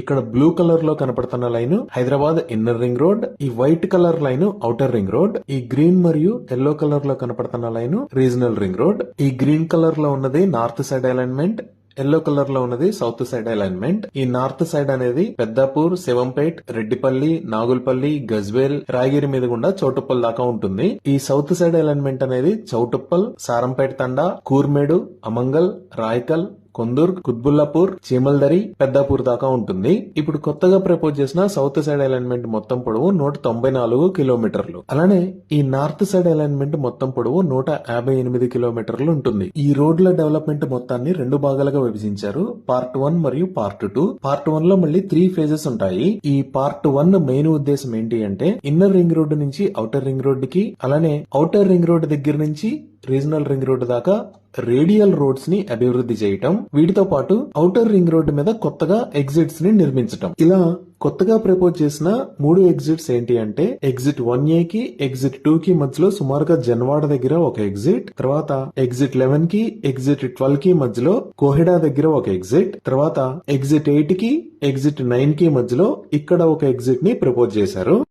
ఇక్కడ బ్లూ కలర్లో కనపడుతున్న line Hyderabad inner ring road ఈ white colour line outer ring road ఈ గ్రీన్ మరియు ఎల్లో కలర్లో కనపడుతున్న లైన్ రీజనల్ రింగ్ రోడ్. ఈ గ్రీన్ కలర్లో ఉన్నది నార్త్ సైడ్ అలైన్మెంట్ ఎల్లో కలర్లో ఉన్నది సౌత్ సైడ్ అలైన్మెంట్. ఈ నార్త్ సైడ్ అనేది పెద్దాపూర్ శివంపేట్ రెడ్డిపల్లి నాగుల్పల్లి గజ్వేల్ రాయగిరి మీద గుండా చౌటుప్పల్ దాకా ఉంటుంది. ఈ సౌత్ సైడ్ అలైన్మెంట్ అనేది చౌటుప్పల్ సారంపేట తండా కూర్మేడు అమంగల్ రాయకల్ కొందూర్ కుత్బుల్లాపూర్ చీమల్దరి పెద్దాపూర్ దాకా ఉంటుంది. ఇప్పుడు కొత్తగా ప్రపోజ్ చేసిన సౌత్ సైడ్ అలైన్మెంట్ మొత్తం పొడవు నూట తొంభై నాలుగు కిలోమీటర్లు. అలానే ఈ నార్త్ సైడ్ అలైన్మెంట్ మొత్తం పొడవు నూట యాభై ఎనిమిది కిలోమీటర్లు ఉంటుంది. ఈ రోడ్ల డెవలప్మెంట్ మొత్తాన్ని రెండు భాగాలుగా విభజించారు. పార్ట్ వన్ మరియు పార్ట్ టూ. పార్ట్ వన్లో మళ్ళీ త్రీ ఫేజెస్ ఉంటాయి. ఈ పార్ట్ వన్ మెయిన్ ఉద్దేశం ఏంటి అంటే ఇన్నర్ రింగ్ రోడ్ నుంచి ఔటర్ రింగ్ రోడ్కి అలానే ఔటర్ రింగ్ రోడ్ దగ్గర నుంచి రీజనల్ రింగ్ రోడ్ దాకా రేడియల్ రోడ్స్ని అభివృద్ధి చేయటం వీటితో పాటు ఔటర్ రింగ్ రోడ్డు మీద కొత్తగా ఎగ్జిట్స్ని నిర్మించటం. ఇలా కొత్తగా ప్రపోజ్ చేసిన మూడు ఎగ్జిట్స్ ఏంటి అంటే ఎగ్జిట్ వన్ ఏ కి ఎగ్జిట్ టూ కి మధ్యలో సుమారుగా జన్వాడ దగ్గర ఒక ఎగ్జిట్ తర్వాత ఎగ్జిట్ లెవెన్కి ఎగ్జిట్ ట్వెల్వ్కి మధ్యలో కోహెడా దగ్గర ఒక ఎగ్జిట్ తర్వాత ఎగ్జిట్ ఎయిట్కి ఎగ్జిట్ నైన్కి మధ్యలో ఇక్కడ ఒక ఎగ్జిట్ని ప్రపోజ్ చేశారు.